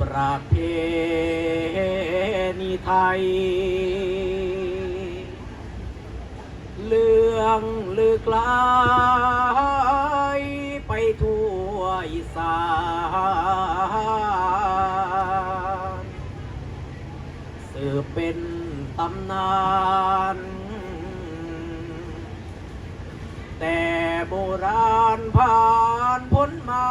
ประเพณีไทย เรื่องลือกลายไปทั่วอีสานสืบเป็นตำนาน แต่โบราณผ่านพ้นมา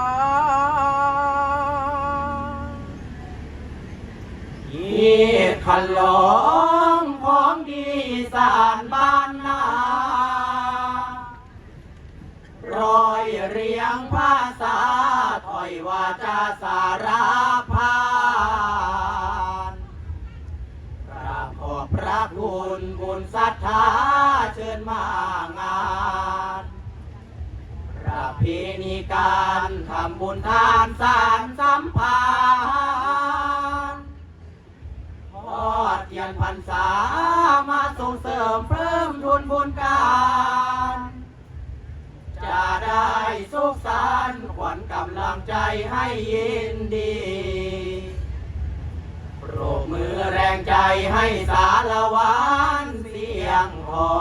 ขันหลองของดีสานบ้านนารอยเรียงภาษาถอยวาจาสารพานกราบขอบพระคุณบุญศรัทธาเชิญมางานประเพณีการทำบุญทานสารำลังใจให้ยินดีปรบมือแรงใจให้สารวันเสียงทอ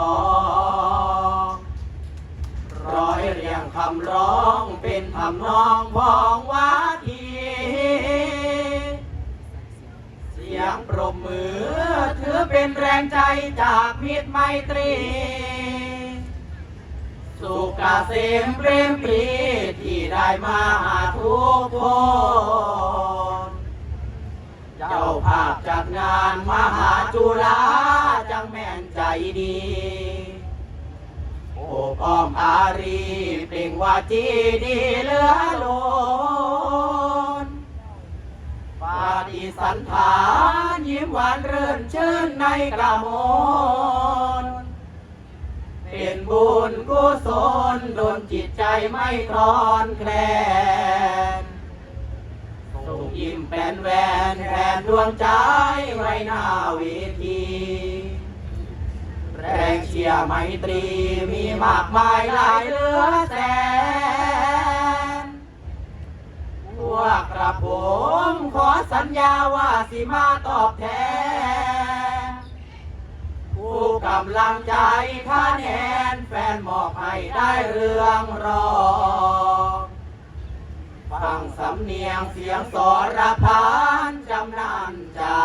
ร้อยเรียงคำร้องเป็นทำนองพองวาทีเสียงปรบมือถือเป็นแรงใจจากมิตรไมตรีสุขเกษมเปรมปรี ได้มาหาทุกคนเจ้าภาพจัดงานมหาจุฬาจังแม่นใจดีโอ้ป้อมอารีเปล่งว่าจีดีเหลือล้นปาฏิสันฐานยิ้มหวานเรื่นชื่นในกระโมน บุญกุศลโดนจิตใจไม่คลอนแคลนส่งยิ้มแป้นแหวนแทนดวงใจไว้หน้าเวทีแรงเชียร์ไมตรีมีมากมายหลายเหลือแสน พวกกระผมขอสัญญาว่าสิมาตอบแทน ผู้กำลังใจคะแนนแฟ นมอบให้ได้เรื่องรองฟังสำเนียงเสียงสรพานจำนานจา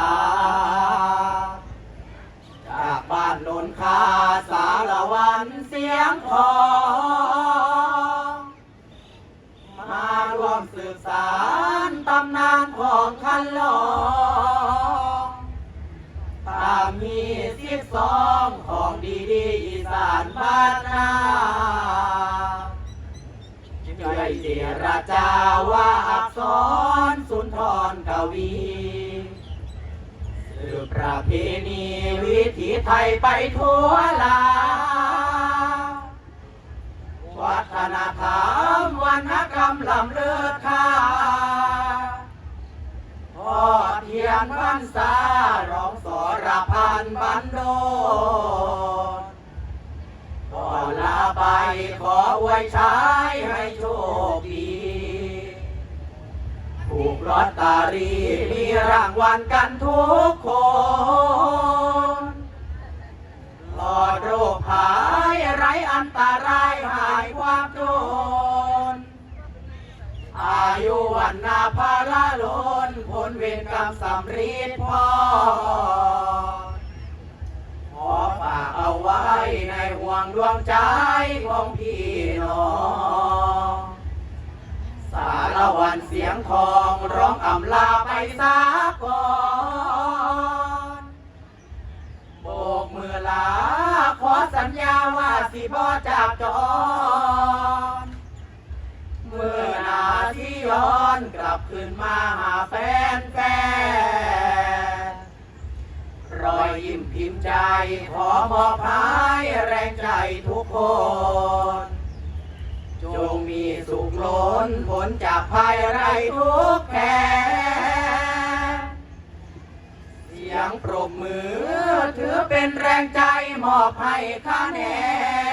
จากบ้านนนคาสารวันเสียงทองมาร่วมสืบสารตำนานของคันลองามีสิบสองของดีดีอีสานบ้านนาช่วยเจรจาว่าอักษรสุนทรกวีสืบประเพณีวิถีไทยไปทั่วลา วัฒนธรรมวรรณกรรมลำเลิศค่า ดเทียนพรรษาร้องสรพันบันโดก่อนลาไปขออวยชัยให้โชคดีถูกลอตเตอรี่มีรางวัลกันทุกคนปลอดโรคหายไร้อันตรายหายความจนอายุวันนาภาละล้นผ ลเวรกรรมสำรีดพอขอฝากเอาไว้ในห่วงดวงใจของพี่น้อง สารวันเสียงทองร้องอำลาไปสาก่อนโบกมือลา ขอสัญญาว่าสิบ่จากจรเมื่อ กลับคืนมาหาแฟนแฟนรอยยิ้มพิมพ์ใจ ขอมอบให้แรงใจทุกคน จงมีสุขล้นผลจากภัยไรทุกแค่เสียงปรบมือ ถือเป็นแรงใจมอบให้คะแนน